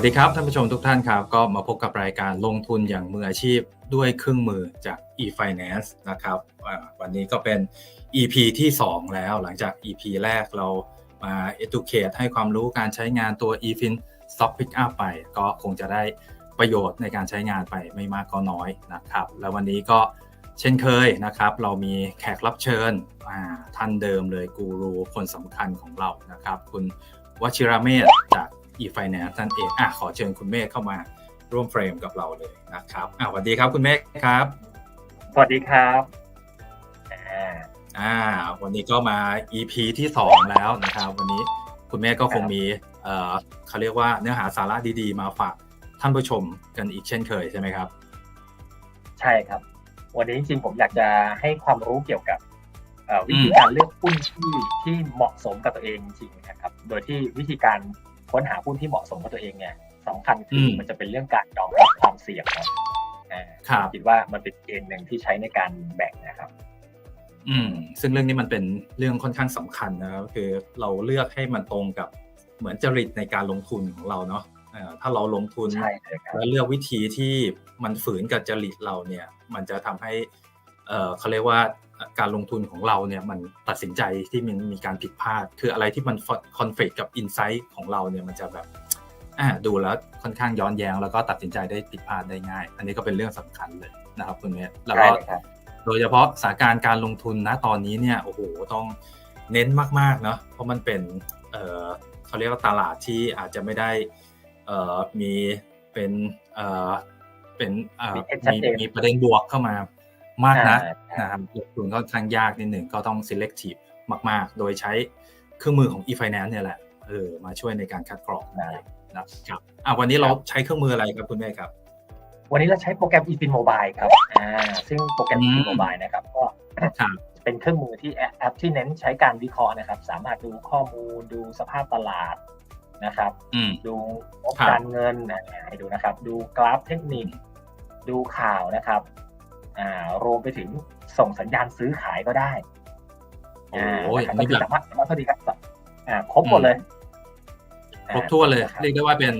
วัสดีครับท่านผู้ชมทุกท่านครับ ก็มาพบกับรายการลงทุนอย่างมืออาชีพด้วยเครื่องมือจาก e-finance นะครับวันนี้ก็เป็น EP ที่ 2 แล้วหลังจาก EP แรกเรามา educate ให้ความรู้การใช้งานตัว eFin Stock Pickup ไป ก็คงจะได้ประโยชน์ในการใช้งานไปไม่มากก็น้อยนะครับ แล้ววันนี้ก็เช่นเคยนะครับ เรามีแขกรับเชิญท่านเดิมเลยกูรูคนสำคัญของเรานะครับ คุณวชิระเมธจาก e-finance นั่นเองอะขอเชิญคุณเมฆเข้ามาร่วมเฟรมกับเราเลยนะครับอะสวัสดีครับคุณเมฆครับสวัสดีครับอ่าอ่าวันนี้ก็มา EP ที่ 2 แล้วนะครับ วันนี้คุณเมฆก็คงมีเอ่อเขาเรียกว่าเนื้อหาสาระดีๆ มาฝากท่านผู้ชมกันอีกเช่นเคยใช่ไหมครับ ใช่ครับ วันนี้จริงๆผมอยากจะให้ความรู้เกี่ยวกับเอ่อวิธีการเลือกหุ้นที่ที่เหมาะสมกับตัวเองจริงๆนะครับ โดยที่วิธีการ ค้นหาหุ้นที่เหมาะสมกับตัวเองเนี่ยสำคัญคืออมมันจะเป็นเรื่องการยอมรับความเสี่ยงครับอ่าครับคิดว่ามันเป็นเกณฑ์หนึ่งที่ใช้ในการแบ่งนะครับ อืม ซึ่งเรื่องนี้มันเป็นเรื่องค่อนข้างสำคัญนะครับคือเราเลือกให้มันตรงกับเหมือนจริตในการลงทุนของเราเนาะเอ่อถ้าเราลงทุนใช่เลยครับแล้วเลือกวิธีที่มันฝืนกับจริตเราเนี่ย มันจะทำให้ เอ่อเขาเรียกว่าการลงทุนของเราเนี่ยมันตัดสินใจที่มันมีการผิดพลาด คืออะไรที่มันคอนฟ lict กับอินไซต์ของเราเนี่ยมันจะแบบอ่าดูแล้วค่อนข้างย้อนแย้ง แล้วก็ตัดสินใจได้ผิดพลาดได้ง่าย อันนี้ก็เป็นเรื่องสำคัญเลยนะครับคุณเมธแล้วใช่ก็เลยครับโดยเฉพาะสถานการณ์การลงทุนนะตอนนี้เนี่ยโอ้โหต้องเน้นมากๆเนาะเพราะมันเป็นเอ่อเขาเรียกว่าตลาดที่อาจจะไม่ได้เอ่อมีเป็นเอ่อเป็นเอ่อมีเทคชัดมีเจนมีประเด็นบวกเข้ามา มากนะอ่านะครับลงทุนก็ค่อนข้างยากนิดหนึ่งก็ต้อง selective มาก ๆ โดยใช้เครื่องมือของ e-finance เนี่ยแหละเออมาช่วยในการคัดกรองนะครับอะวันนี้เราใช้เครื่องมืออะไรครับคุณแม่ครับ วันนี้เราใช้โปรแกรม eFin Mobile ครับอ่าซึ่งโปรแกรมอืม eFin Mobile นะครับก็ครับเป็นเครื่องมือที่แอปแอปที่เน้นใช้การวิเคราะห์นะครับ สามารถดูข้อมูลดูสภาพตลาดนะครับอืมดูงบครับการเงินอ่าให้ดูนะครับ ดูกราฟเทคนิค ดูข่าวนะครับอ่า รวมไปถึงส่งสัญญาณซื้อขายก็ได้โอ้อ่าโหนะครับนี่ก็คือแบบสามารถสามารถสวัสดีครับอ่าครบหมดเลย ครบถ้วนเลยอ่าเรียกได้ว่าเป็น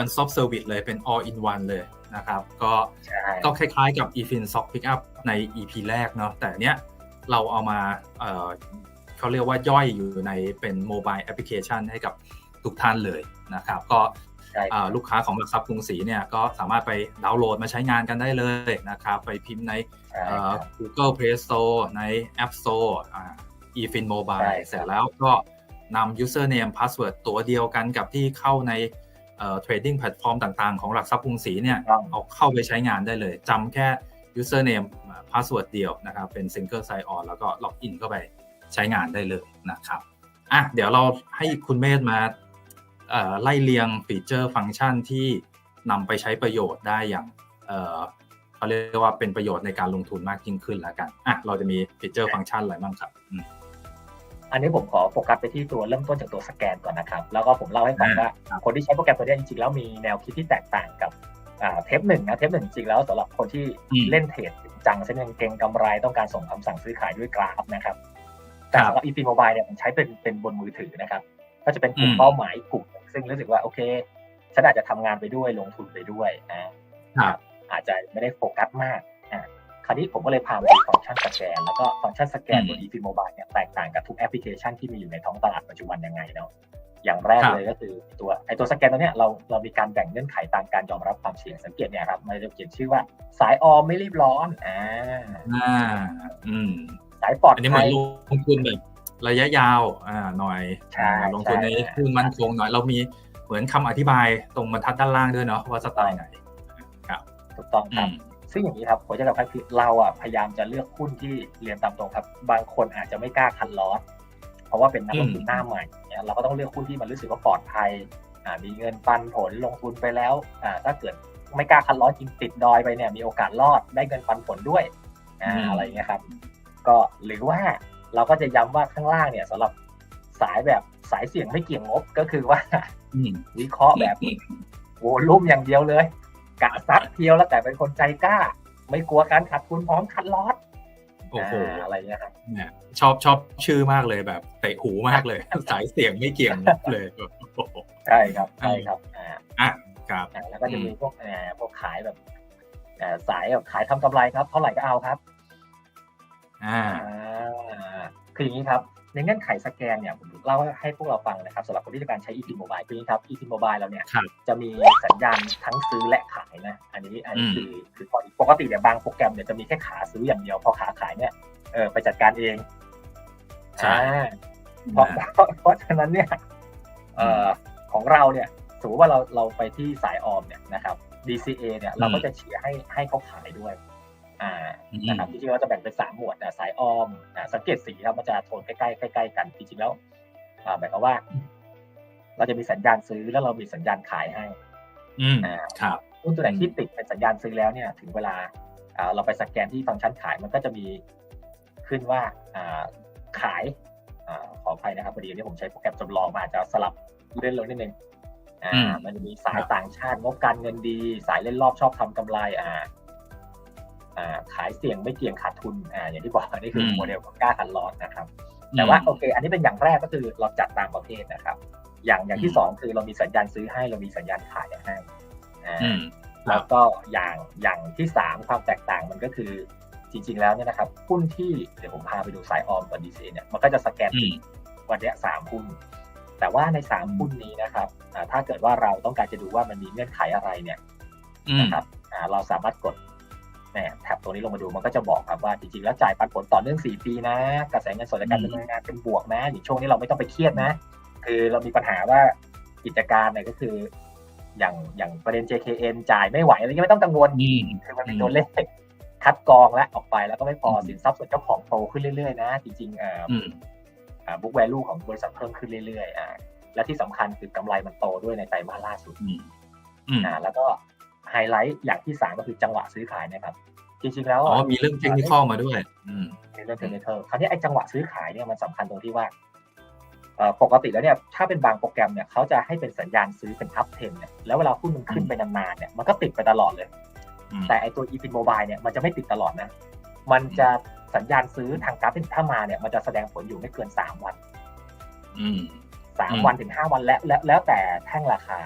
one stop service เลยเป็น all in one เลยนะครับ ก็ใช่ก็คล้ายๆกับ eFin Stock Pickup ใน EP แรกเนาะแต่เนี้ยเราเอามาเอ่อเขาเรียกว่าย่อยอยู่ในเป็นโมบายแอปพลิเคชันให้กับทุกท่านเลยนะครับ ก็ใช่อ่า ลูกค้าของหลักทรัพย์กรุงศรีเนี่ยก็สามารถไปดาวน์โหลดมาใช้งานกันได้เลยนะครับไปพิมพ์ในใช่เอ่อครับ Google Play Store ใน App Store อ่า eFin ใช่ Mobile ครับเสร็จแล้วก็นำ username password ตัวเดียวกันกับที่เข้าในเอ่อ trading platform ต่างๆ ของหลักทรัพย์กรุงศรีเนี่ยต้องเอาเข้าไปใช้งานได้เลยจำแค่ username password เดียวนะครับเป็น single sign on แล้วก็ล็อกอินเข้าไปใช้งานได้เลยนะครับอะเดี๋ยวเราให้คุณเมธมาเอ่อ ไล่เรียงฟีเจอร์ฟังก์ชันที่นำไปใช้ประโยชน์ได้อย่างเอ่อเขาเรียกว่าเป็นประโยชน์ในการลงทุนมากยิ่งขึ้นแล้วกันอะเราจะมีฟีเจอร์ฟังก์ชันอะไรบ้างครับอืมอันนี้ผมขอโฟกัสไปที่ตัวเริ่มต้นจากตัวสแกนก่อนนะครับ แล้วก็ผมเล่าให้ฟังอ่าว่าครับคนที่ใช้โปรแกรมตัวเนี้ยจริงๆแล้วมีแนวคิดที่แตกต่างกับอ่าเทปหนึ่งนะเทปหนึ่งจริงๆแล้วสำหรับคนที่อืมเล่นเทรดจริงจังเช่นเก่งกำไรต้องการส่งคำสั่งซื้อขายด้วยกราฟนะครับแต่ครับสำหรับ eFi Mobile เนี่ยผมใช้เป็นเป็นบนมือถือนะครับ ก็จะเป็นกลุ่มอืมเป้าหมายกลุ่มหนึ่ง ซึ่งรู้สึกว่าโอเคฉันอาจจะทำงานไปด้วยลงทุนไปด้วยนะครับอาจจะไม่ได้โฟกัสมากอ่าคราวนี้ผมก็เลยพาไปดูฟังก์ชันสแกน แล้วก็ฟังก์ชันสแกนบน eFi Mobile เนี่ยแตกต่างกับทุกแอปพลิเคชันที่มีอยู่ในท้องตลาดปัจจุบันยังไงเนาะอย่างแรกครับเลยก็คือตัวไอตัวสแกนตัวเนี้ยเราเรามีการแบ่งเงื่อนไขตามการยอมรับความเสี่ยงสังเกตเนี่ยครับมันจะเขียนชื่อว่าสายออมไม่รีบร้อนอ่าอ่าอืมสายปลอดอันนี้เหมืภัอนยลงทุนแบบ ระยะยาวอ่าหน่อยใช่อ่าลงทุนในใช่หุ้นมั่นคงหน่อยเรามีเหมือนคำอธิบายตรงบรรทัดด้านล่างด้วยเนาะว่าสไตล์ไหนครับถูกต้องอืครับมซึ่งอย่างนี้ครับหัวใจสำคัญคือเราอะพยายามจะเลือกหุ้นที่เรียนตามตรงครับ บางคนอาจจะไม่กล้าคันลอสเพราะว่าเป็นนักลงทุนหน้าใหม่เนี่ยเราก็ต้องเลือกหุ้นที่มันรู้สึกว่าปลอดภัยอ่ามีเงินปันผลลงทุนไปแล้วอ่าถ้าเกิดไม่กล้าคันลอสจริงติดดอยไปเนี่ยมีโอกาสรอดได้เงินปันผลด้วยอ่าอืมอะไรเงี้ยครับ ก็หรือว่า เราก็จะย้ำว่าข้างล่างเนี่ยสำหรับสายแบบสายเสี่ยงไม่เกี่ยงงบก็คือว่าอืมวิเคราะห์แบบโวลุ่มอย่างเดียวเลยกะซัดเพียวแล้วแต่เป็นคนใจกล้า ไม่กลัวการขาดทุนพร้อมคัดลอสโอ้โหาอะไรเงี้ยครับเนี่ยชอบชอบชื่อมากเลยแบบเตะหูมากเลย สายเสียงไม่เกี่ยงเลยโอ้โหใช่ครับใช่ครับอ่าอะครับอ่าแล้วก็จะมีพวกเอ่อพวกขายแบบเอ่อสายแบบขายทำกำไรครับ เท่าไหร่ก็เอาครับ อ่าอ่า คืออย่างนี้ครับ ในเงื่อนไขสแกนเนี่ยผมเล่าให้พวกเราฟังนะครับสำหรับคนที่ต้องการใช้ e t Mobile คืออย่างนี้ครับ e t Mobile เราเนี่ยครับจะมีสัญญาณทั้งซื้อและขายนะ อันนี้อันนี้อืมคือคือข้อดีปกติเนี่ยบางโปรแกรมเนี่ยจะมีแค่ขาซื้ออย่างเดียวพอขาขายเนี่ยเออไปจัดการเองใช่อ่าเพราะเพราะเพราะฉะนั้นเนี่ยเอ่อของเราเนี่ยสมมติว่าเราเราไปที่สายออมเนี่ยนะครับ DCA เนี่ยเราก็จะเชียร์ให้ให้เขาขายด้วย อ่าอืมนะครับจริงๆเราจะแบ่งเป็นสามหมวดนะสายออมอ่าสังเกตสีครับมันจะโทนใกล้ๆใกล้ๆกันจริงๆแล้วอ่าหมายความว่า เราจะมีสัญญาณซื้อแล้วเรามีสัญญาณขายให้อืมอ่าครับหุ้นตัวไหนอืมที่ติดเป็นสัญญาณซื้อแล้วเนี่ย ถึงเวลาอ่าเราไปสแกนที่ฟังก์ชันขายมันก็จะมีขึ้นว่าอ่าขายอาขออภัยนะครับพอดีนี่ผมใช้โปรแกรมจำลองมาอาจจะสลับเล่นเลยนิดนึงอ่าอืมมันจะมีสายครับต่างชาติงบการเงินดี สายเล่นรอบชอบทำกำไรอ่าอ่า ขายเสี่ยงไม่เกี่ยงขาดทุนอ่าอย่างที่บอกอันนี้คืออมโมเดลของกล้าขันลอสนะครับ แต่ว่าโอเค อันนี้เป็นอย่างแรกก็คือเราจัดตามประเภทนะครับ อย่างอย่างที่อืมสองคือเรามีสัญญาณซื้อให้เรามีสัญญาณขายให้อ่าอืมครัแล้บวก็อย่างอย่างที่สามความแตกต่างมันก็คือจริง ๆ แล้วเนี่ยนะครับหุ้นที่เดี๋ยวผมพาไปดูสายออมกับดีซีเนี่ยมันก็จะสแกนอืมวันเนี้ยสามหุ้นแต่ว่าในสามหุ้นนี้นะครับอ่าถ้าเกิดว่าเราต้องการจะดูว่ามันมีเงื่อนไขอะไรเนี่ยอืมนะครับอ่าเราสามารถกด แหมแท็บตัวนี้ลงมาดูมันก็จะบอกครับว่าจริงๆ แล้วจ่ายปันผลต่อเนื่อง 4 ปีนะ กระแสเงินสดจากการอืมดำเนินงานเป็นบวกนะอย่างช่วงนี้เราไม่ต้องไปเครียดนะ คือเรามีปัญหาว่ากิจการเนี่ยก็คือ อย่างอย่างประเด็น JKN จ่ายไม่ไหวอะไรเงี้ยไม่ต้องกังวลอืมคือมันเป็นตัวเลขคัดกรองและออกไปแล้วก็ไม่พออืมสินทรัพย์ส่วนเจ้าของโตขึ้นเรื่อยๆ นะ จริงๆอ่าอืมอ่าบุ๊กแวลูของบริษัทเพิ่มขึ้นเรื่อยๆอ่าและที่สำคัญคือกำไรมันโตด้วยในไตรมาสล่าสุดอืมอืมอ่าแล้วก็ ไฮไลท์อย่างที่สามก็คือจังหวะซื้อขายนะครับ จริงๆแล้วอ๋ออะมีเรื่องเทคนิคมาด้วยอืมในเรื่องเทคนิคคราวนี้ไอ้จังหวะซื้อขายเนี่ยมันสำคัญตรงที่ว่าเอ่อปกติแล้วเนี่ยถ้าเป็นบางโปรแกรมเนี่ยเขาจะให้เป็นสัญญาณซื้อเป็นอัพเทนเนี่ยแล้วเวลาหุ้นมันขึ้นไปนานๆเนี่ยมันก็ติดไปตลอดเลยอืมแต่ไอตัว e f i n Mobile เนี่ยมันจะไม่ติดตลอดนะ มันจะสัญญาณซื้อทางกราฟที่ถ้ามาเนี่ยมันจะแสดงผลอยู่ไม่เกิน3วันอืมอืม3วันถึง5วันและแล้วแล้วแต่แท่งราคา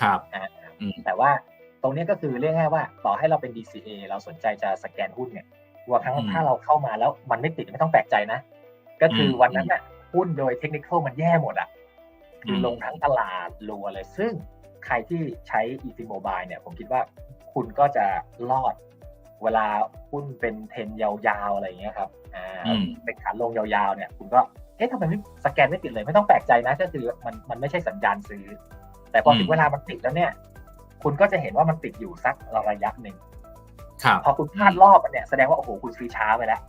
ครับอ่าอืมแต่ว่า ตรงเนี้ยก็คือเรียกง่ายๆว่า ต่อให้เราเป็น DCA เราสนใจจะสแกนหุ้นเนี่ยว่าครั้งอืมถ้าเราเข้ามาแล้วมันไม่ติดไม่ต้องแปลกใจนะ ก็คืออมวันนั้นน่ะหุ้นโดยเทคนิคมันแย่หมดอะคืออมลงทั้งตลาดรัวเลย ซึ่งใครที่ใช้ e f i Mobile เนี่ย ผมคิดว่าคุณก็จะรอด เวลาหุ้นเป็นเทรนยาวๆอะไรอย่างเงี้ยครับอ่าอืมเป็นขาลงยาวๆเนี่ย คุณก็เอ๊ะทำไมไม่สแกนไม่ติดเลย ไม่ต้องแปลกใจนะ ก็คือมันมันไม่ใช่สัญญาณซื้อ แต่พอถึงเวลามันติดแล้วเนี่ย คุณก็จะเห็นว่ามันติดอยู่สักระยะหนึ่งครับพอคุณพลาดรอบอะเนี่ยแสดงว่าโอ้โหคุณซื้อช้าไปแล้ว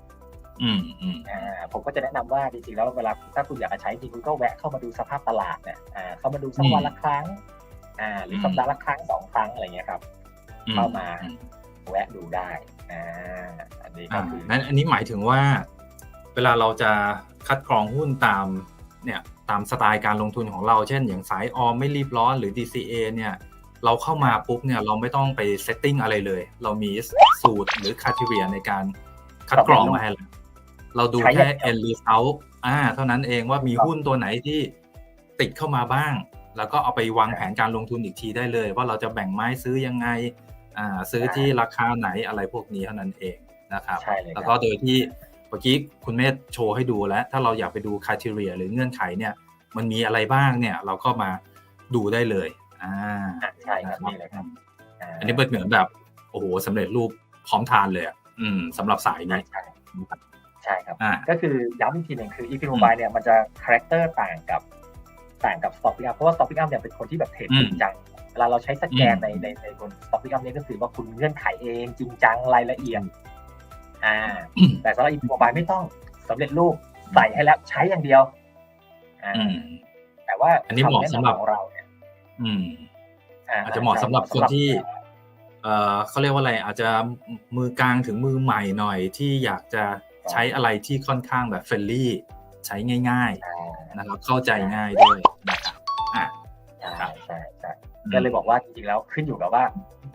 อืมอืมอ่าผมก็จะแนะนำว่าจริงๆแล้วเวลาถ้าคุณอยากจะใช้จริงคุณก็แวะเข้ามาดูสภาพตลาดเนี่ยอ่าเข้ามาดูสักวันละครั้ง อ่า หรือสัปดาห์ละครั้งสองครั้งอะไรเงี้ยครับ เข้ามาอืแวะดูได้อ่าอันนี้ก็อ่าคือนั้นอันนี้หมายถึงว่า เวลาเราจะคัดกรองหุ้นตามเนี่ยตามสไตล์การลงทุนของเราเช่น อย่างสายออมไม่รีบร้อนหรือ DCA เนี่ย เราเข้ามาปุ๊บเนี่ยเราไม่ต้องไปเซตติ้งอะไรเลย เรามีสูตรหรือคาทีเรียในการคัดกรองมาให้แล้วเราดูใช้อแค่ย่างเดียว end result อ่า เท่านั้นเองว่ามีหุ้นตัวไหนที่ติดเข้ามาบ้าง แล้วก็เอาไปวางแผนการลงทุนอีกทีได้เลย ว่าเราจะแบ่งไม้ซื้อยังไง อ่า ซื้อที่ราคาไหนอะไรพวกนี้เท่านั้นเองนะครับใช่เลยคแล้รัวบก็โดยที่เมื่อกี้คุณเมธโชว์ให้ดูแล้ว ถ้าเราอยากไปดูค r i ทีเรียหรือเงื่อนไขเนี่ย มันมีอะไรบ้างเนี่ย เราก็มาดูได้เลย อ่าอ่าใช่ครับนี่เลยครับาอันนี้เป็นเหมือนแบบโอ้โหสำเร็จรูปพร้อมทานเลยอะอืมสำหรับสายใช่นี้ใช่ใช่ครับอ่าก็คือย้ำอีกทีหนึ่งคือ e f i Mobile เนี่ยมันจะคาแรคเตอร์ต่างกับต่างกับ Stop Pickup เพราะว่า Stop Pickup เนี่ยเป็นคนที่แบบเทรดอืมจริงจังเวลาเราใช้สแกนอืมในในในบน Stop Pickup เนี่ยก็คือว่าคุณเงื่อนไขเองจริงจังรายละเอียดอ่าอืมแต่สำหรับ e f i Mobile ไม่ต้องสำเร็จรูปใส่ให้แล้วใช้อย่างเดียวอ่าอืมแต่ว่าอันนี้เหมาะคำแนะสำหรับนำของเราเนี่ย อืมอ่าอาจจะเหมาะสำหรับคนที่ เอ่อเขาเรียกว่าอะไร อาจจะมือกลางถึงมือใหม่หน่อยที่อยากจะใช้อะไรที่ค่อนข้างแบบเฟรนลี่ ใช้ง่ายอ่าๆนะครับ เข้าใจง่ายด้วยนะครับอะใช่ครับใช่ใช่ก็เลยบอกว่าจริงๆแล้วขึ้นอยู่กับว่า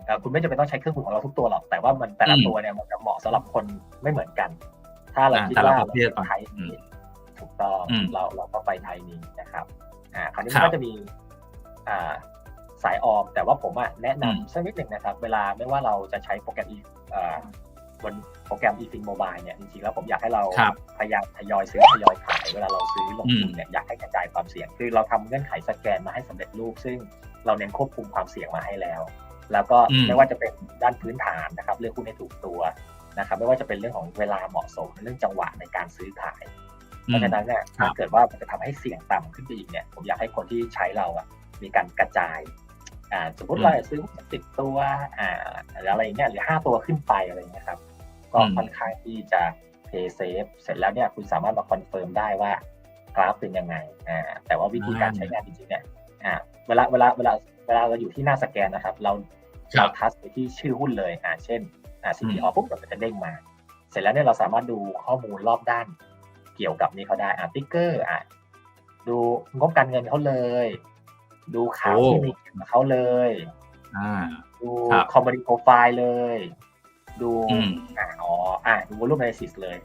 เอ่อคุณไม่จำเป็นต้องใช้เครื่องมือของเราทุกตัวหรอกแต่ว่ามันแต่ละอืมตัวเนี่ยมันจะเหมาะสำหรับคนไม่เหมือนกัน ถ้าเราอ่าคิดแต่ละว่าประเภทเราใช้อืมถูกต้องอืมเราเราก็ไปไทยนี้นะครับอ่าคราวนี้ครัมันบก็จะมีอ่า สายออม แต่ว่าผมอะแนะอืมนำสักนิดหนึ่งนะครับ เวลาไม่ว่าเราจะใช้โปรแกรมอีเอ่อบนโปรแกรม eFin Mobile เนี่ยจริงๆแล้วผมอยากให้เราครับพยายามทยอยซื้อทยอยขาย เวลาเราซื้อลงทุนเนี่ยอยากให้กระจายความเสี่ยง คือเราทำเงื่อนไขสแกนมาให้สำเร็จรูป ซึ่งเราเน้นควบคุมความเสี่ยงมาให้แล้ว แล้วก็อืมไม่ว่าจะเป็นด้านพื้นฐานนะครับเลือกหุ้นให้ถูกตัวนะครับไม่ว่าจะเป็นเรื่องของเวลาเหมาะสมเรื่องจังหวะในการซื้อขาย เพราะฉะนั้นเนี่ยครับถ้าเกิดว่ามันจะทำให้เสี่ยงต่ำขึ้นไปอีกเนี่ยผมอยากให้คนที่ใช้เราอะ มีการกระจายอ่าสมมติเราอยากซื้อสิบตัวอ่าอะไรอย่างเงี้ยหรือห้าตัวขึ้นไปอะไรอย่างเงี้ยครับ ก็อืมค่อนข้างที่จะเพย์เซฟเสร็จแล้วเนี่ยคุณสามารถมาคอนเฟิร์มได้ว่ากราฟเป็นยังไงอ่าแต่ว่าวิธีการใช้งานจริงๆเนี่ยอ่าเวลาเวลาเวลาเวลาเราอยู่ที่หน้าสแกนนะครับ เราครัเราบทัชไปที่ชื่อหุ้นเลยอ่าเช่นอ่าอื CPO มปุ๊บเราก็จะเด้งมา เสร็จแล้วเนี่ยเราสามารถดูข้อมูลรอบด้าน เกี่ยวกับนี้เขาได้อะติ๊กเกอร์อะดูงบการเงินเขาเลย ดูข่าวโอ้ที่มีเกี่ยวกับเขาเลยอ่าดูครับคอมมูนิโปรไฟล์เลย ดูอืมอ่าอ๋ออะดูวอลุ่ม analysis เลย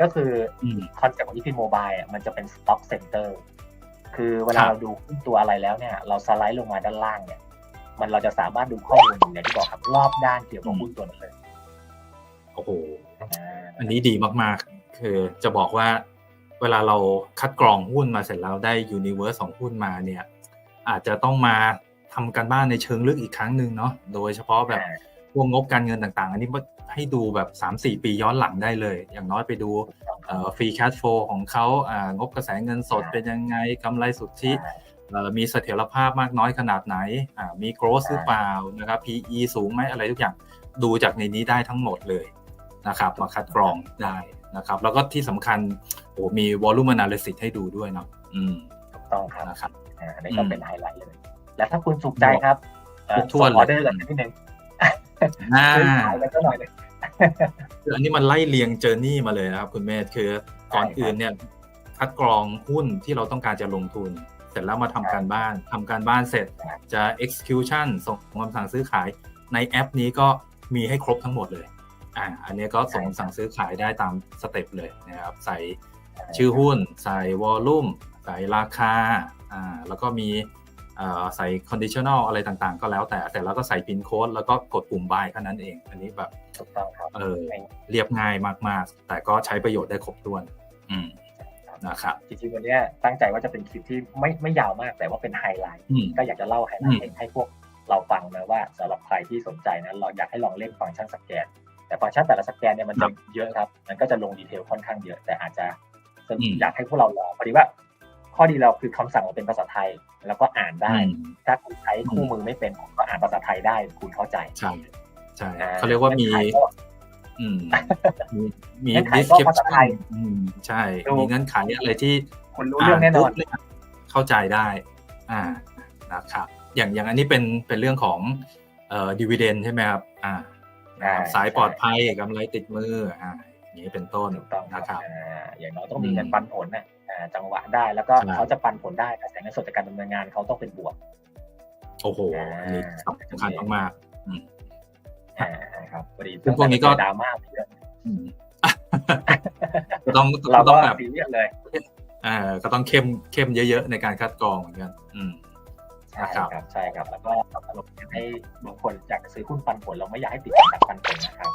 ก็คืออืมคอนเซ็ปต์ของที่พิมโมบายอะมันจะเป็น stock center คือเวลาครับเราดูหุ้นตัวอะไรแล้วเนี่ย เราสไลด์ลงมาด้านล่างเนี่ย มันเราจะสามารถดูข้อมูลอย่างที่บอกครับ รอบด้านเกี่ยวกับหุ้นตัวนั้นเลยโอ้โหอ่าอันนี้ดีมากๆ คือจะบอกว่าเวลาเราคัดกรองหุ้นมาเสร็จแล้วได้ยูนิเวอร์สของหุ้นมาเนี่ย อาจจะต้องมาทำการบ้านในเชิงลึกอีกครั้งหนึ่งเนาะโดยเฉพาะแบบพวกงบการเงินต่างๆ อันนี้ให้ดูแบบ 3-4 ปีย้อนหลังได้เลย อย่างน้อยไปดูฟรีแคชโฟของเขาอ่างบกระแสเงินสดเป็นยังไงกำไรสุทธิใช่เอ่อมีเสถียรภาพมากน้อยขนาดไหนอ่ามี growth ใช่หรือเปล่านะครับ PE สูงไหมอะไรทุกอย่างดูจากในนี้ได้ทั้งหมดเลยนะครับมาคัดกรองได้นะครับ แล้วก็ที่สำคัญโอ้มี volume analysis ให้ดูด้วยเนาะอืมถูกต้องครับนะครับ อ่าอันนี้ก็อืมเป็นไฮไลท์เลย แล้วถ้าคุณสุขใจครับเอ่อครบถ้วนส่งออเดอเลยร์กันนิดนึงอ่าซื้อขายกันก็หน่อยหนึงคืออันนี้มันไล่เรียงเจอร์นี่มาเลยนะครับ คุณเมธคือก่อนใช่ครับอื่นเนี่ยคัดกรองหุ้นที่เราต้องการจะลงทุน เสร็จแล้วมาทำการบ้านทำการบ้านเสร็จครับจะ execution ส่งคำสั่งซื้อขายในแอปนี้ก็มีให้ครบทั้งหมดเลย อ่า อันนี้ก็ส่งคำสั่งซื้อขายได้ตามสเต็ปเลยนะครับ ใส่ชื่อหุ้น ใส่วอลลุ่ม ใส่ราคา อ่าแล้วก็มีเอ่อใส่ conditional อะไรต่างๆ ก็แล้วแต่แต่แล้วก็ใส่ pin code แล้วก็กดปุ่ม buy แค่นั้นเอง อันนี้แบบถูกต้องครับเออเรียบง่ายมากๆ แต่ก็ใช้ประโยชน์ได้ครบถ้วน อืมนะครับจริงๆวันเนี้ยตั้งใจว่าจะเป็นคลิปที่ไม่ไม่ยาวมากแต่ว่าเป็นไฮไลท์อืมก็อยากจะเล่าไฮไลอืท์มให้พวกเราฟังนะว่าสำหรับใครที่สนใจนะเราอยากให้ลองเล่นฟังก์ชันสแกน แต่ฟังก์ชันแต่ละสแกนเนี่ยมันจะเยอะครับ มันก็จะลงดีเทลค่อนข้างเยอะ แต่อาจจะอยากให้พวกเราลองพอดีว่า ข้อดีเราคือคำสั่งมันเป็นภาษาไทย แล้วก็อ่านได้อืมถ้าคุณใช้คู่มือไม่เป็นคุณก็อ่านภาษาไทยได้คุณเข้าใจใช่ใช่อ่เขาเรียกว่ามีงื่อนไขก็อืมมีมีเงื่อนไขก็ภาษาไทยอืมใช่ดูมีเงื่อนไขอะไรที่คุณรู้เรื่องแน่นอนปุ๊บเยเข้าใจได้ อ่านะครับอย่างอย่างอันนี้เป็นเป็นเรื่องของเอ่อดีเวเดนใช่ไหมครับ อ่าอ่าสายปลอดภัยกำไรติดมืออ่าอย่างนี้เป็นต้นถูกต้องคนะครัรับบอ่าอย่างน้อยต้องมีอืมเงินปันผลนะอ่า จังหวะได้แล้วก็ใช่เขาจะปันผลได้แต่เงินสดจากการดำเนินงานเขาต้องเป็นบวก โอ้โหอ่าอันนี้สำคัญมากๆอืมอ่าครับพอดีซึ่งพวกนี้ก็ดราม่าเยอะอืมก็ต้องเราก็ก็ต้องแบบซีเรียสเลยอ่าก็ต้องเข้มเข้มเยอะๆในการคัดกรองเหมือนกันอืมใช่ครับครับใช่ครับ แล้วก็สรุปอยากให้บางคนอยากจะซื้อหุ้นปันผลเราไม่อยากให้ติดกับดักปันผลนะครับ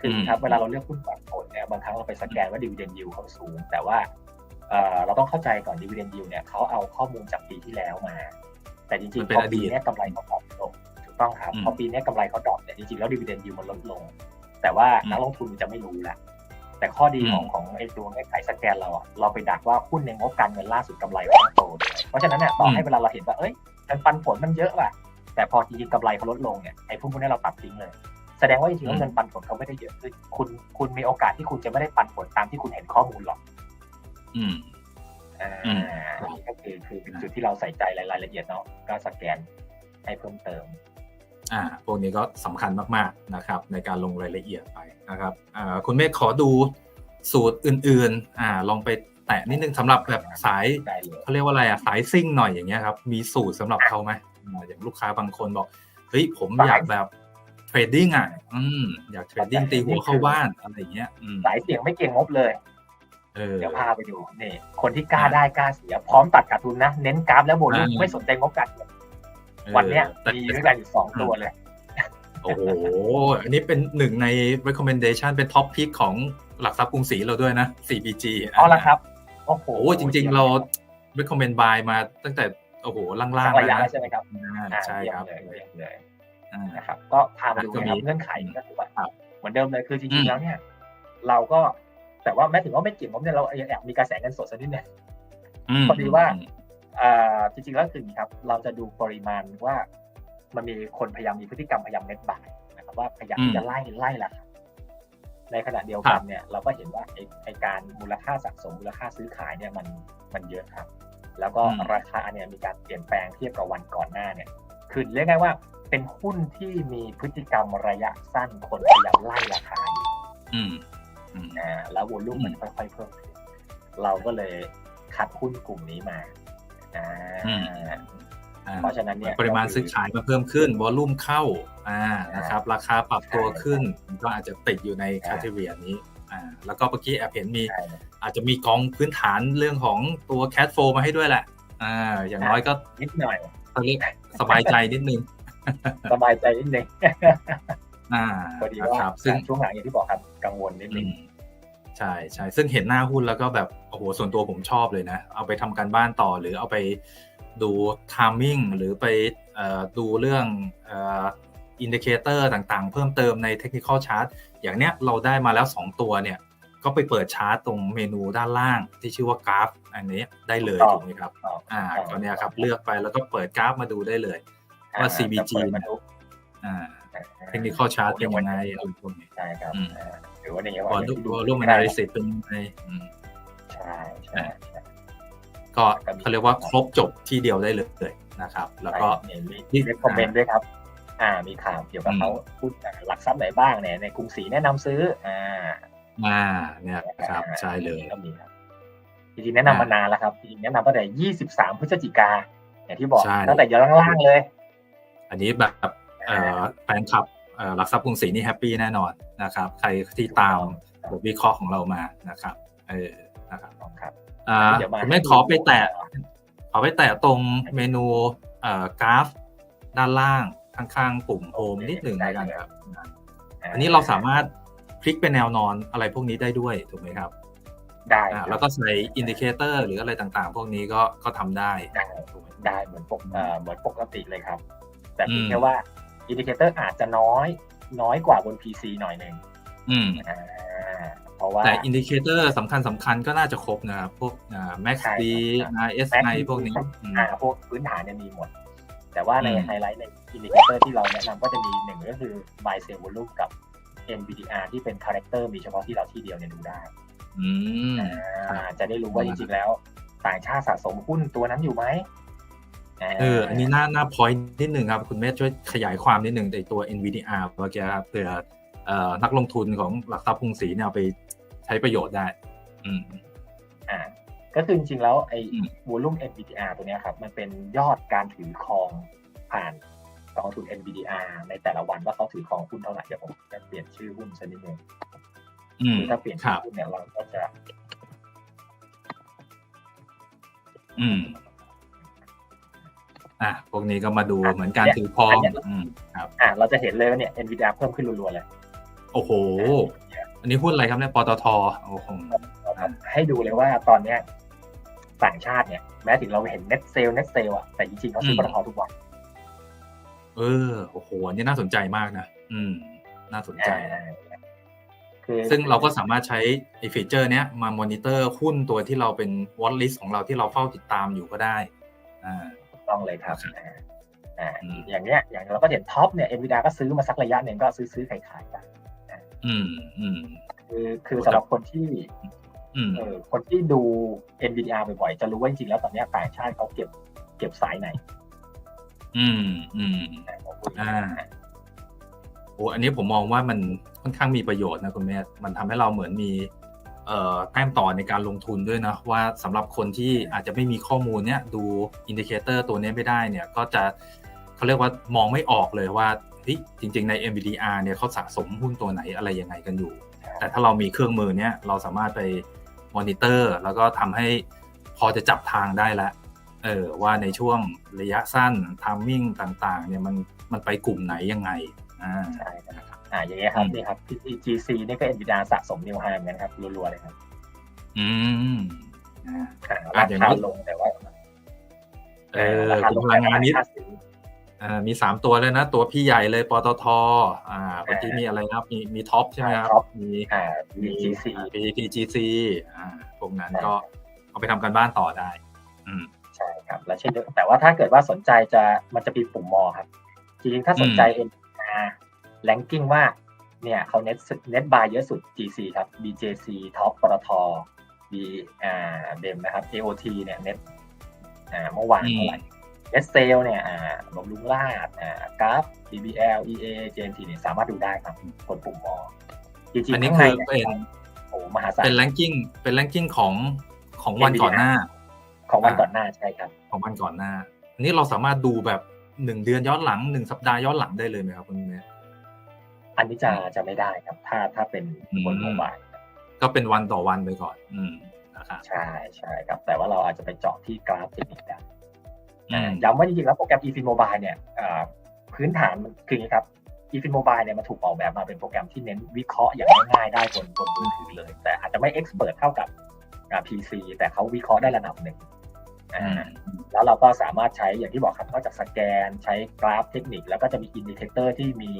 คืออมครับเวลาเราเลือกหุ้นปันผลเนี่ยบางครั้งเราไปสแกนว่าดีเวเดนยิวเขาสูง แต่ว่า เอ่อเราต้องเข้าใจก่อนดีเวเดนยิวเนี่ยเขาเอาข้อมูลจากปีที่แล้วมา แต่จริงมันๆเป็นพออปีดีตเนี้ยกำไรเขาดรอปลงถูกต้องครับอืมพอปีเนี้ยกำไรเขาดรอปเนี่ยจริงๆแล้วดีเวเดนยิวมันลดลง แต่ว่าอืมนักลงทุนจะไม่รู้แหละแต่ข้อดีของอืมของไอ้ตัวเงื่อนไขสแกนเราอะเราไปดักว่าหุ้นในงบการเงินล่าสุดกำไรเขาโตด้วยเพราะฉะนั้นเนี่ยต่อให้เวลาเราเห็นว่าเอ้ยมันปันผลมันเยอะว่ะแต่พอจริงๆกำไรเขาลดลงเนี่ยไอ้พวกพวกนี้เราตัดทิ้งเลยแสดงว่าจริงๆแล้วอืมเงินปันผลเขาไม่ได้เยอะขึ้นคุณคุณมีโอกาสที่คุณจะไม่ได้ปันผลตามที่คุณเห็นข้อมูลหรอก อืมอ่าอืมนี่ก็คือคือเป็นจุดที่เราใส่ใจรายละเอียดเนาะก็สแกนให้เพิ่มเติม อ่า พวกนี้ก็สำคัญมากๆนะครับ ในการลงรายละเอียดไปนะครับอ่าคุณเมฆขอดูสูตรอื่น ๆ อ่า ลองไปแตะนิดนึงสำหรับแบบสายได้เลยเขาเรียกว่าอะไรอะสายซิ่งหน่อยอย่างเงี้ยครับ มีสูตรสำหรับเขาไหมอ่าอย่างลูกค้าบางคนบอกเฮ้ยผมอยากแบบเทรดดิ้งอะ อืม อยากเทรดดิ้งตีหัวเข้าบ้านอะไรอย่างเงี้ยอืมสายเสี่ยงไม่เก่งงบเลย เออเดี๋ยวพาไปดูนี่คนที่กล้าได้กล้าเสีย พร้อมตัดขาดทุนนะ เน้นกราฟและโวลุ่มอ่าไม่สนใจงบการเงินวันเนี้ยแต่มีด้วยกันอยู่สองตัวเลย โอ้โห อันนี้เป็นหนึ่งใน recommendation เป็นท็อปพิกของหลักทรัพย์กรุงศรีเราด้วยนะ CBG อ๋อละครับ โอ้โหโอ้จริง ๆ เรา recommend buy มาตั้งแต่ โอ้โห ล่างสักๆระยะแล้วนะใช่ไหมครับอ่าอ่าใช่ครับเยี่ยมเลยเยี่ยมเลยอ่านะครับ ก็พามาดูก็นะมีครับเงื่อนไขก็คือว่าครับเหมือนเดิมเลยคือจอืริงมๆแล้วเนี่ย เราก็ แต่ว่าแม้ถึงว่าไม่เกี่ยวกับเนี่ยเราแอบมีกระแสเงินสดสักนิดนึงมพอดีว่าอ่าจริงๆแล้วคืออย่างนี้ครับ เราจะดูปริมาณว่ามันมีคนพยายามมีพฤติกรรมพยายามเน็ตบายนะครับว่าพยายามที่จะไล่ไล่ราคาในขณะเดียวกันเนี่ยเราก็เห็นว่าไอ้ไอ้การมูลค่าสะสมมูลค่าซื้อขายเนี่ยมันมันเยอะครับ แล้วก็อืมราคาเนี่ยมีการเปลี่ยนแปลงเทียบกับวันก่อนหน้าเนี่ย คือเรียกง่ายว่าเป็นหุ้นที่มีพฤติกรรมระยะสั้นคนพยายามไล่ราคา อยู่อืมอืมอ่าแล้ววอลุ่มมันค่อยๆเพิ่มขึ้นเราก็เลยคัดหุ้นกลุ่มนี้มาอ่าอืมอ่าเพราะฉะนั้นเนี่ยปริมาณซื้อขายมาเพิ่มขึ้นวอลลุ่มเข้าอ่านะครับ ราคาปรับตัวขึ้นมันก็อาจจะติดอยู่ในแคตตาล็อนี้อ่าแล้วก็เมื่อกี้แอบเห็นมีใช่อาจจะมีกองพื้นฐานเรื่องของตัวแค t โฟมาให้ด้วยแหละอ่าอย่างน้อยก็นิดหน่อยเขาเรียกสบายใจนิดนึง สบายใจนิดนึงอ่า พอดีนะว่าครับซึ่งช่วงหลังอย่างที่บอกครับกังวลนิดอืนึงมใช่ใช่ซึ่งเห็นหน้าหุ้นแล้วก็แบบโอ้โหส่วนตัวผมชอบเลยนะ เอาไปทำการบ้านต่อหรือเอาไปดู timing หรือไปเอ่อดูเรื่องเอ่ออินดิเคเตอร์ต่างๆ เพิ่มเติมใน technical chart อย่างเนี้ยเราได้มาแล้ว 2 ตัวเนี่ย ก็ไปเปิดชาร์ตตรงเมนูด้านล่างที่ชื่อว่ากราฟ อันนี้ได้เลยถูกไหมครับอ่าก็เนี่ยครับเลือกไปแล้วก็เปิดกราฟมาดูได้เลย ว่า CBG จะ เปิดมาดูอ่า technical chart เป็นยังไงอะไรพวกนี้ใช่ครับอืมอ่าหรือว่าในเงี้ยวอว่าลลุ่มวอลลุ่ม analysis เป็นยังไงอืมใช่ใช่ใช่ก็เขาเรียกว่าครบจบที่เดียวได้เลยนะครับ แล้วก็เนี่ยมีมีเรคคอมเมนต์ด้วยครับ อ่า มีข่าวเกี่ยวกับอืมเขาพูดหลักทรัพย์ไหนบ้างเนี่ยในกรุงศรีแนะนำซื้อ อ่าอ่าเนี่ยครับใช่เลยก็มีครับจริงๆแนะนำมานานแล้วครับจริงๆแนะนำตั้งแต่ 23 พฤศจิกาอย่างที่บอกใช่ตั้งแต่ย้อนล่างๆเลย อันนี้แบบเอ่อ แฟนคลับเอ่อหลักทรัพย์กรุงศรีนี่แฮปปี้แน่นอนนะครับ ใครที่ตามบทวิเคราะห์ของเรามานะครับเออนะครับครับอ่าเดี๋ยวมาคุณแม่ขอไปแตะขอไปแตะตรงเมนูเอ่อกราฟ ด้านล่างข้างๆปุ่มโฮมนิดหนึ่งแล้วกันครับอันนี้เราสามารถพลิกเป็นแนวนอนอะไรพวกนี้ได้ด้วยถูกไหมครับ ได้อ่าครับแล้วก็ใส่อินดิเคเตอร์หรืออะไรต่างๆ พวกนี้ก็ก็ทำได้ได้ถูกไหมได้เหมือนปกเอ่อเหมือนปกติเลยครับ แต่เพียงอืมแค่ว่า อินดิเคเตอร์อาจจะน้อยน้อยกว่าบน PC หน่อยหนึ่งอืมอ่าเพราะว่าแต่อินดิเคเตอร์สำคัญสำคัญก็น่าจะครบนะครับพวกอ่า Max ใช่ D ครับ RSI พวกนี้อืมอ่าพวกพื้นฐานเนี่ยมีหมด แต่ว่าในอืมไฮไลท์ในอินดิเคเตอร์ที่เราแนะนำก็จะมีหนึ่งก็คือ buy sell volume กับ NVDR ที่เป็นคาแรคเตอร์มีเฉพาะที่เราที่เดียวเนี่ยดูได้อืมอ่าจะได้รู้ว่าจริงๆแล้ว ต่างชาติสะสมหุ้นตัวนั้นอยู่ไหม เอออันนี้น่าน่าพอยนิดหนึ่งครับ คุณเมธช่วยขยายความนิดหนึ่งในตัว NVDR เมื่อกี้ครับเผื่อเอ่อนักลงทุนของหลักทรัพย์กรุงศรีเนี่ยเอาไปใช้ประโยชน์ได้ อืมอ่าก็คือจริงๆแล้วไอ้อืม volume NVDR ตัวเนี้ยครับ มันเป็นยอดการถือครองผ่านกองทุน NVDR ในแต่ละวันว่าเขาถือครองหุ้นเท่าไหร่เดี๋ยวผมจะเปลี่ยนชื่อหุ้นสักนิดนึงอืมคือถ้าเปลี่ยนครัชื่อบหุ้นเนี่ยเราก็จะ อืม อะพวกนี้ก็มาดูอะเหมือนการถือครองอันเนี้ยอืมครับอ่าเราจะเห็นเลยว่าเนี่ย NVDR เพิ่มขึ้นรัวๆเลย โอ้โห อันนี้หุ้นอะไรครับเนี่ยปตทโอ้โหอะให้ดูเลยว่าตอนเนี้ยต่างชาติเนี่ยแม้ถึงเราเห็น net sale net sale อะแต่จริงๆเขาซื้อมปตททุกวันเออโอ้โหอันนี้น่าสนใจมากนะอืม น่าสนใจอ่าคือซึ่งเราก็สามารถใช้ไอ้ฟีเจอร์ เนี้ยมามอนิเตอร์หุ้นตัวที่เราเป็นวอตลิสของเราที่เราเฝ้าติดตามอยู่ก็ได้อ่าถูก ต้องเลยครับครับอ่าอ่าอืมอย่างเนี้ย อย่างเราก็เห็นท็อปเนี่ย NVIDIA ก็ซื้อมาสักระยะหนึ่งก็ซื้อซื้อขายขายกันอืมอืมคือคือสำหรับคนที่อืมเออคนที่ดู NVIDIA บ่อยๆ จะรู้ว่าจริงๆ แล้วตอนเนี้ยต่างชาติเขาเก็บเก็บสายไหน อืมอืมนะผมพูดอ่าโอ้อันนี้ผมมองว่ามันค่อนข้างมีประโยชน์นะคุณแม่มันทำให้เราเหมือนมีเอ่อ แต้มต่อในการลงทุนด้วยนะว่าสำหรับคนที่อาจจะไม่มีข้อมูลเนี้ยดูอินดิเคเตอร์ตัวนี้ไม่ได้เนี่ยก็จะเขาเรียกว่ามองไม่ออกเลยว่าจริง ๆ ใน MVDR เนี่ยเขาสะสมหุ้นตัวไหนอะไรยังไงกันอยู่ แต่ถ้าเรามีเครื่องมือเนี้ยเราสามารถไปมอนิเตอร์ แล้วก็ทำให้พอจะจับทางได้แล้วเออว่าในช่วงระยะสั้นทามมิ่งต่างๆเนี่ยมันมันไปกลุ่มไหนยังไงอ่าใช่ครับ อ่าอย่างเงี้ยครับอืมนี่ครับ PTGC นี่ก็เอ็นวีดาสะสมนิวไฮเหมือนกันครับรัวๆเลยครับ อืมอ่าอ่าอะราเดี๋ยวคานี้ลงแต่ว่าเออราคากลลุ่งมพลังงานนี้แต่ว่ค่ซื้ออ่ามีสามตัวเลยนะ ตัวพี่ใหญ่เลยปตทอ่าเมื่อกี้มีอะไรนะครับมีมีท็อปใช่ไหมครับท็อปมีอ่ามี PTGC PTGC อ่าพวกนั้นใช่ก็เอาไปทำการบ้านต่อได้ อืมใช่ครับ และเช่นเดียวแต่ว่าถ้าเกิดว่าสนใจจะมันจะมีปุ่มมอครับ จริงๆถ้าสนใจ NR ranking ว่าเนี่ยเขาเน็ตเน็ตบายเยอะสุด GC ครับ BJC ท็อปปตท B อ่าเดมนะครับ AOT เนี่ยเน็ตอ่าเมื่อวานเท่าไหร่เน็ตเซลเนี่ยอ่าบำรุงราดอ่ากราฟ BBL EA JMT เนี่ยสามารถดูได้ครับกดปุ่มมอจริงอันๆนี้ข้างในคือเนี่ยเป็นโอ้มหาศาลเป็น ranking เป็น ranking ของของวัน NVIDIA ก่อนหน้า ของวันอ่าก่อนหน้าใช่ครับ ของวันก่อนหน้า อันนี้เราสามารถดูแบบหนึ่งเดือนย้อนหลังหนึ่งสัปดาห์ย้อนหลังได้เลยไหมครับคุณเมย์ อันนี้จะจะไม่ได้ครับ ถ้าถ้าเป็นบนอืมโมบายก็เป็นวันต่อวันไปก่อน อืมนะครับใช่ใช่ครับ แต่ว่าเราอาจจะไปเจาะที่กราฟเทคนิคได้อืมย้ำว่าจริงๆแล้วโปรแกรม eFin Mobile เนี่ยอ่าพื้นฐานมันคืออย่างนี้ครับ eFin Mobile เนี่ยมันถูกออกแบบมาเป็นโปรแกรมที่เน้นวิเคราะห์อย่างง่ายๆได้บนบนมือถือเลย แต่อาจจะไม่ expert เท่ากับอ่า PC แต่เขาวิเคราะห์ได้ระดับหนึ่งอ่าอืมแล้วเราก็สามารถใช้อย่างที่บอกครับนอกจากสแกนใช้กราฟเทคนิค แล้วก็จะมีอินดิเคเตอร์ที่มี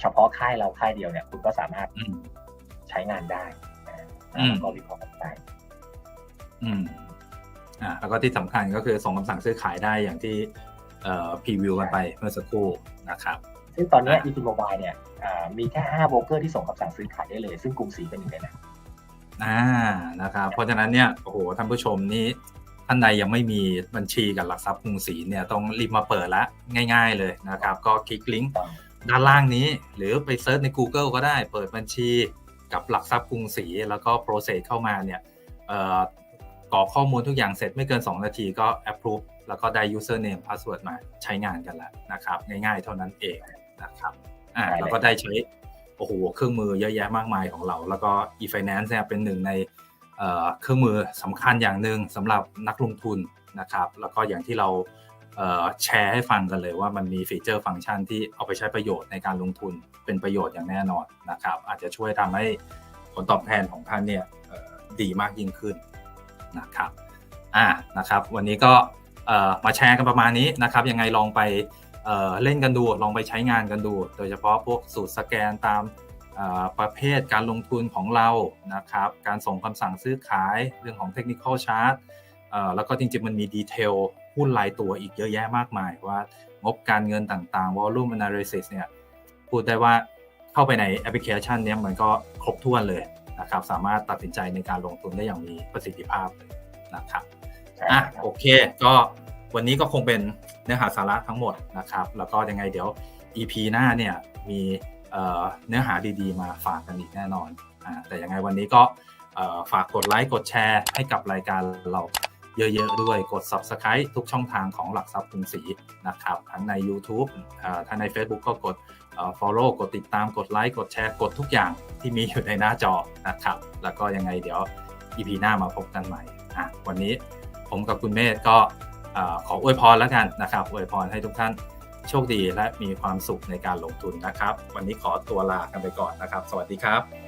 เฉพาะค่ายเราค่ายเดียวเนี่ย คุณก็สามารถอืมใช้งานได้นะอืมแล้วก็วิเคราะห์กันได้อืมอ่าแล้วก็ที่สำคัญก็คือส่งคำสั่งซื้อขายได้อย่างที่เอ่อพรีวิวกันไปเมื่อสักครู่นะครับ ซึ่งตอนเนี้อ่าอีทีโมบายเนี่ยอ่ามีแค่5โบรกเกอร์ที่ส่งคำสั่งซื้อขายได้เลย ซึ่งกรุงศรีเป็นหนึ่งในนั้นอ่านะครับ เพราะฉะนั้นเนี่ยโอ้โหท่านผู้ชมนี่ท่านใดยังไม่มีบัญชีกับหลักทรัพย์กรุงศรีเนี่ยต้องรีบมาเปิดละง่าย ๆเลยนะครับ ก็คลิกลิงก์ต้อง ด้านล่างนี้ หรือไปเซิร์ชใน Google ก็ได้เปิดบัญชีกับหลักทรัพย์กรุงศรีแล้วก็โปรเซสเข้ามาเนี่ยเอ่อกรอกข้อมูลทุกอย่างเสร็จไม่เกิน 2 นาทีก็ approve แล้วก็ได้ username password มาใช้งานกันแล้วนะครับ ง่ายๆเท่านั้นเองนะครับอ่าแล้วก็ได้ใช้โอ้โหเครื่องมือเยอะแยะมากมายของเรา แล้วก็ e-finance เนี่ยเป็นหนึ่งในเอ่อเครื่องมือสำคัญอย่างหนึ่งสำหรับนักลงทุนนะครับ แล้วก็อย่างที่เราเอ่อ แชร์ให้ฟังกันเลยว่ามันมีฟีเจอร์ฟังก์ชันที่เอาไปใช้ประโยชน์ในการลงทุนเป็นประโยชน์อย่างแน่นอนนะครับ อาจจะช่วยทำให้ผลตอบแทนของท่านเนี่ยดีมากยิ่งขึ้นนะครับอ่านะครับวันนี้ก็มาแชร์กันประมาณนี้นะครับยังไงลองไปเเล่นกันดูลองไปใช้งานกันดู โดยเฉพาะพวกสูตรสแกนตามประเภทการลงทุนของเรานะครับ การส่งคำสั่งซื้อขายเรื่องของเทคนิคอลชาร์ตแล้วก็จริงๆมันมีดีเทล หุ้นรายตัวอีกเยอะแยะมากมาย ว่างบการเงินต่างๆ volume analysis เนี่ยพูดได้ว่าเข้าไปในแอปพลิเคชันเนี้ยมันก็ครบถ้วนเลยนะครับสามารถตัดสินใจในการลงทุนได้อย่างมีประสิทธิภาพเลยนะครับใช่อะครับโอเค ก็วันนี้ก็คงเป็นเนื้อหาสาระทั้งหมดนะครับ แล้วก็ยังไงเดี๋ยว EP หน้าเนี่ยมีเอ่อเนื้อหาดีๆ มาฝากกันอีกแน่นอนอ่าแต่ยังไงวันนี้ก็เอ่อฝากกดไลค์กดแชร์ให้กับรายการเรา เยอะ ๆ ด้วยกด Subscribe ทุกช่องทางของหลักทรัพย์กรุงศรีนะครับทั้งใน YouTube เอ่อถ้าใน Facebook ก็กดเอ่อ follow กดติดตามกดไลค์กดแชร์กดทุกอย่างที่มีอยู่ในหน้าจอนะครับ แล้วก็ยังไงเดี๋ยว EP หน้ามาพบกันใหม่อะวันนี้ผมกับคุณเมธก็ขออวยพรแล้วกันนะครับอวยพรให้ทุกท่านโชคดีและมีความสุขในการลงทุนนะครับ วันนี้ขอตัวลากันไปก่อนนะครับ สวัสดีครับ